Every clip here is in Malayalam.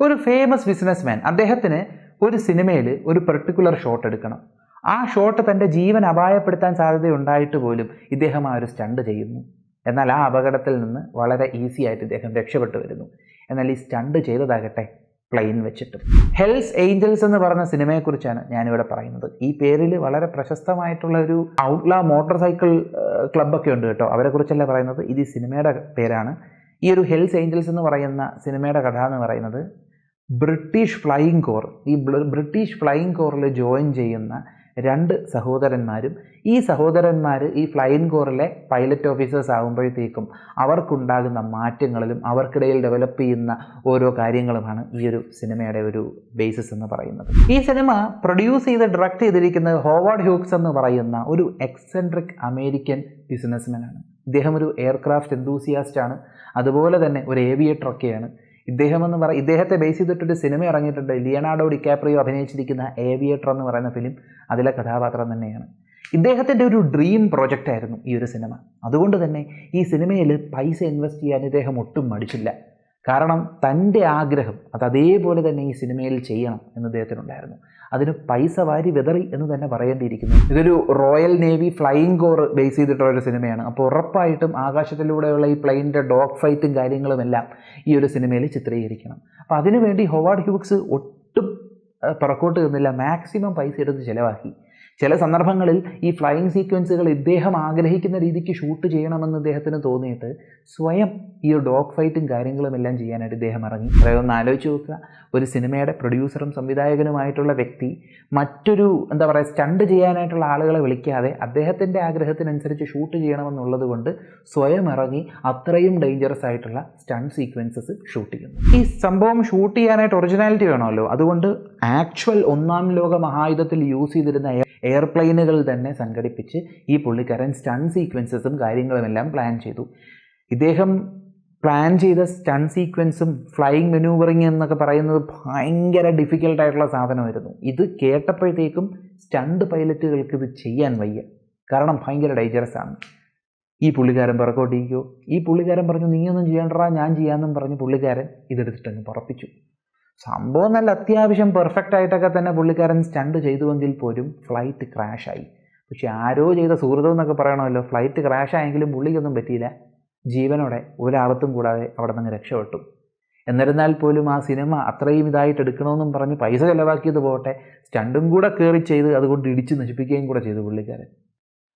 ഒരു ഫേമസ് ബിസിനസ്മാൻ അദ്ദേഹത്തിന് ഒരു സിനിമയിൽ ഒരു പെർട്ടിക്കുലർ ഷോട്ട് എടുക്കണം. ആ ഷോട്ട് തന്റെ ജീവൻ അപായപ്പെടുത്താൻ സാധ്യതയുണ്ടായിട്ട് പോലും ഇദ്ദേഹം ആ ഒരു സ്റ്റണ്ട് ചെയ്യുന്നു. എന്നാൽ ആ അപകടത്തിൽ നിന്ന് വളരെ ഈസി ആയിട്ട് ഇദ്ദേഹം രക്ഷപ്പെട്ടു വരുന്നു. എന്നാൽ ഈ സ്റ്റണ്ട് ചെയ്തതാകട്ടെ പ്ലെയിൻ വെച്ചിട്ട്. ഹെൽസ് ഏഞ്ചൽസ് എന്ന് പറഞ്ഞ സിനിമയെക്കുറിച്ചാണ് ഞാനിവിടെ പറയുന്നത്. ഈ പേരിൽ വളരെ പ്രശസ്തമായിട്ടുള്ള ഒരു ഔട്ട്ലാ മോട്ടോർ സൈക്കിൾ ക്ലബ്ബൊക്കെ ഉണ്ട് കേട്ടോ. അവരെക്കുറിച്ചല്ല പറയുന്നത്? ഇത് ഈ സിനിമയുടെ പേരാണ്. ഈ ഒരു ഹെൽസ് ഏഞ്ചൽസ് എന്ന് പറയുന്ന സിനിമയുടെ കഥ എന്ന് പറയുന്നത് ബ്രിട്ടീഷ് ഫ്ലൈയിങ് കോർ ഈ ബ്രിട്ടീഷ് ഫ്ലൈയിങ് കോറിൽ ജോയിൻ ചെയ്യുന്ന രണ്ട് സഹോദരന്മാരും ഈ സഹോദരന്മാർ ഈ ഫ്ലൈയിങ് കോറിലെ പൈലറ്റ് ഓഫീസേഴ്സ് ആകുമ്പോഴത്തേക്കും അവർക്കുണ്ടാകുന്ന മാറ്റങ്ങളിലും അവർക്കിടയിൽ ഡെവലപ്പ് ചെയ്യുന്ന ഓരോ കാര്യങ്ങളുമാണ് ഈ ഒരു സിനിമയുടെ ഒരു ബേസിസ് എന്ന് പറയുന്നത്. ഈ സിനിമ പ്രൊഡ്യൂസ് ചെയ്ത് ഡയറക്റ്റ് ചെയ്തിരിക്കുന്നത് ഹോവാർഡ് ഹ്യൂക്സ് എന്ന് പറയുന്ന ഒരു എക്സെൻട്രിക് അമേരിക്കൻ ബിസിനസ്മാനാണ് ഇദ്ദേഹം ഒരു എയർക്രാഫ്റ്റ് എന്തൂസിയാസ്റ്റ് ആണ്. അതുപോലെ തന്നെ ഒരു ഏവിയേറ്റർ ഒക്കെയാണ്. ഇദ്ദേഹം എന്ന് പറ ഇദ്ദേഹത്തെ ബേസ് ചെയ്തിട്ടൊരു സിനിമ ഇറങ്ങിയിട്ടുണ്ട്. ലിയനാർഡോ ഡിക്കാപ്രിയോ അഭിനയിച്ചിരിക്കുന്ന ഏവിയേറ്റർ എന്ന് പറയുന്ന ഫിലിം അതിലെ കഥാപാത്രം തന്നെയാണ്. ഇദ്ദേഹത്തിന്റെ ഒരു ഡ്രീം പ്രൊജക്റ്റായിരുന്നു ഈ ഒരു സിനിമ അതുകൊണ്ട് തന്നെ ഈ സിനിമയിൽ പൈസ ഇൻവെസ്റ്റ് ചെയ്യാൻ ഇദ്ദേഹം ഒട്ടും മടിച്ചില്ല. കാരണം തന്റെ ആഗ്രഹം അത് അതേപോലെ തന്നെ ഈ സിനിമയിൽ ചെയ്യണം എന്ന് അദ്ദേഹത്തിനുണ്ടായിരുന്നു. അതിന് പൈസ വാരി വിതറി എന്ന് തന്നെ പറയേണ്ടിയിരിക്കുന്നു. ഇതൊരു Royal Navy flying corps base ചെയ്തിട്ടുള്ള ഒരു സിനിമയാണ്. അപ്പോൾ ഉറപ്പായിട്ടും ആകാശത്തിലൂടെയുള്ള ഈ പ്ലെയിനിന്റെ ഡോഗ് ഫൈറ്റും കാര്യങ്ങളും എല്ലാം ഈ ഒരു സിനിമയിൽ ചിത്രീകരിക്കണം. അപ്പോൾ അതിനുവേണ്ടി ഹൊവാർഡ് ഹ്യൂക്സ് ഒട്ടും പുറക്കോട്ട് നിന്നില്ല. മാക്സിമം പൈസ എടുത്ത് ചിലവാക്കി. ചില സന്ദർഭങ്ങളിൽ ഈ ഫ്ലൈയിങ് സീക്വൻസുകൾ ഇദ്ദേഹം ആഗ്രഹിക്കുന്ന രീതിക്ക് ഷൂട്ട് ചെയ്യണമെന്ന് ഇദ്ദേഹത്തിന് തോന്നിയിട്ട് സ്വയം ഈ ഒരു ഡോഗ് ഫൈറ്റും കാര്യങ്ങളും എല്ലാം ചെയ്യാനായിട്ട് ഇദ്ദേഹം ഇറങ്ങി. അതായത് ഒന്ന് ആലോചിച്ച് നോക്കുക. ഒരു സിനിമയുടെ പ്രൊഡ്യൂസറും സംവിധായകനുമായിട്ടുള്ള വ്യക്തി മറ്റൊരു എന്താ പറയുക സ്റ്റണ്ട് ചെയ്യാനായിട്ടുള്ള ആളുകളെ വിളിക്കാതെ അദ്ദേഹത്തിന്റെ ആഗ്രഹത്തിനനുസരിച്ച് ഷൂട്ട് ചെയ്യണമെന്നുള്ളത് കൊണ്ട് സ്വയം ഇറങ്ങി അത്രയും ഡേഞ്ചറസ് ആയിട്ടുള്ള സ്റ്റണ്ട് സീക്വൻസസ് ഷൂട്ട് ചെയ്യുന്നു. ഈ സംഭവം ഷൂട്ട് ചെയ്യാനായിട്ട് ഒറിജിനാലിറ്റി വേണമല്ലോ. അതുകൊണ്ട് ആക്ച്വൽ ഒന്നാം ലോക മഹായുധത്തിൽ യൂസ് ചെയ്തിരുന്ന എയർപ്ലെയിനുകൾ തന്നെ സംഘടിപ്പിച്ച് ഈ പുള്ളിക്കാരൻ സ്റ്റൺ സീക്വൻസസും കാര്യങ്ങളുമെല്ലാം പ്ലാൻ ചെയ്തു. ഇദ്ദേഹം പ്ലാൻ ചെയ്ത സ്റ്റൺ സീക്വൻസും ഫ്ലൈയിങ് മെനൂവറിങ് എന്നൊക്കെ പറയുന്നത് ഭയങ്കര ഡിഫിക്കൽട്ടായിട്ടുള്ള സാധനമായിരുന്നു. ഇത് കേട്ടപ്പോഴത്തേക്കും സ്റ്റണ്ട് പൈലറ്റുകൾക്ക് ഇത് ചെയ്യാൻ വയ്യ. കാരണം ഭയങ്കര ഡേഞ്ചറസ് ആണ്. ഈ പുള്ളിക്കാരൻ പുറകോട്ടിരിക്കുമോ ഈ പുള്ളിക്കാരൻ പറഞ്ഞു നീയൊന്നും ചെയ്യണ്ടടാ ഞാൻ ചെയ്യാമെന്നും പറഞ്ഞ് പുള്ളിക്കാരൻ ഇതെടുത്തിട്ടങ്ങ് പുറപ്പിച്ചു. സംഭവം നല്ല അത്യാവശ്യം പെർഫെക്റ്റ് ആയിട്ടൊക്കെ തന്നെ പുള്ളിക്കാരൻ സ്റ്റണ്ട് ചെയ്തുവെങ്കിൽ പോലും ഫ്ലൈറ്റ് ക്രാഷായി പക്ഷെ ആരോ ചെയ്ത സുഹൃതം എന്നൊക്കെ പറയണമല്ലോ ഫ്ലൈറ്റ് ക്രാഷായെങ്കിലും പുള്ളിക്കൊന്നും പറ്റിയില്ല. ജീവനോടെ ഒരാളത്തും കൂടാതെ അവിടെ നിന്ന് രക്ഷപ്പെട്ടു. എന്നിരുന്നാൽ പോലും ആ സിനിമ അത്രയും ഇതായിട്ട് എടുക്കണമെന്നും പറഞ്ഞ് പൈസ ചിലവാക്കിയത് പോകട്ടെ സ്റ്റണ്ടും കൂടെ കയറി ചെയ്ത് അതുകൊണ്ട് ഇടിച്ച് നശിപ്പിക്കുകയും കൂടെ ചെയ്തു പുള്ളിക്കാരൻ.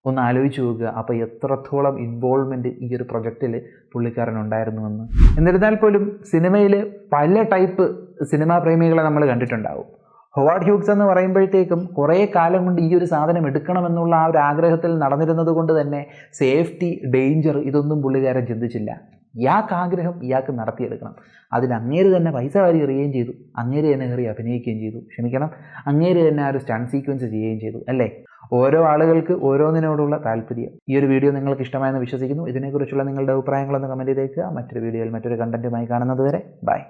ഒന്ന് ആലോചിച്ച് നോക്കുക. അപ്പോൾ എത്രത്തോളം ഇൻവോൾവ്മെന്റ് ഈ ഒരു പ്രൊജക്റ്റിൽ പുള്ളിക്കാരൻ ഉണ്ടായിരുന്നുവെന്ന്. എന്നിരുന്നാൽ പോലും സിനിമയിൽ പല ടൈപ്പ് സിനിമാ പ്രേമികളെ നമ്മൾ കണ്ടിട്ടുണ്ടാവും. ഹൊവാർഡ് ഹ്യൂക്സ് എന്ന് പറയുമ്പോഴത്തേക്കും കുറേ കാലം കൊണ്ട് ഈ ഒരു സാധനം എടുക്കണമെന്നുള്ള ആ ഒരു ആഗ്രഹത്തിൽ നടന്നിരുന്നത് കൊണ്ട് തന്നെ സേഫ്റ്റി ഡേഞ്ചർ ഇതൊന്നും പുള്ളിക്കാരൻ ചിന്തിച്ചില്ല. ഇയാൾക്ക് ആഗ്രഹം ഇയാൾക്ക് നടത്തിയെടുക്കണം. അതിൽ അങ്ങേര് തന്നെ പൈസ വാരി എറിയുകയും ചെയ്തു. അങ്ങേര് തന്നെ കയറി അഭിനയിക്കുകയും ചെയ്തു. ക്ഷമിക്കണം. അങ്ങേര് തന്നെ ആ ഒരു സ്റ്റൺ സീക്വൻസ് ചെയ്യുകയും ചെയ്തു. അല്ലേ? ഓരോ ആളുകൾക്ക് ഓരോന്നിനോടുള്ള താല്പര്യം. ഈ ഒരു വീഡിയോ നിങ്ങൾക്ക് ഇഷ്ടമായെന്ന് വിശ്വസിക്കുന്നു. ഇതിനെക്കുറിച്ചുള്ള നിങ്ങളുടെ അഭിപ്രായങ്ങളൊന്ന് കമന്റ് ചെയ്തേക്കുക. മറ്റൊരു വീഡിയോയിൽ മറ്റൊരു കണ്ടന്റുമായി കാണുന്നത് വരെ. ബൈ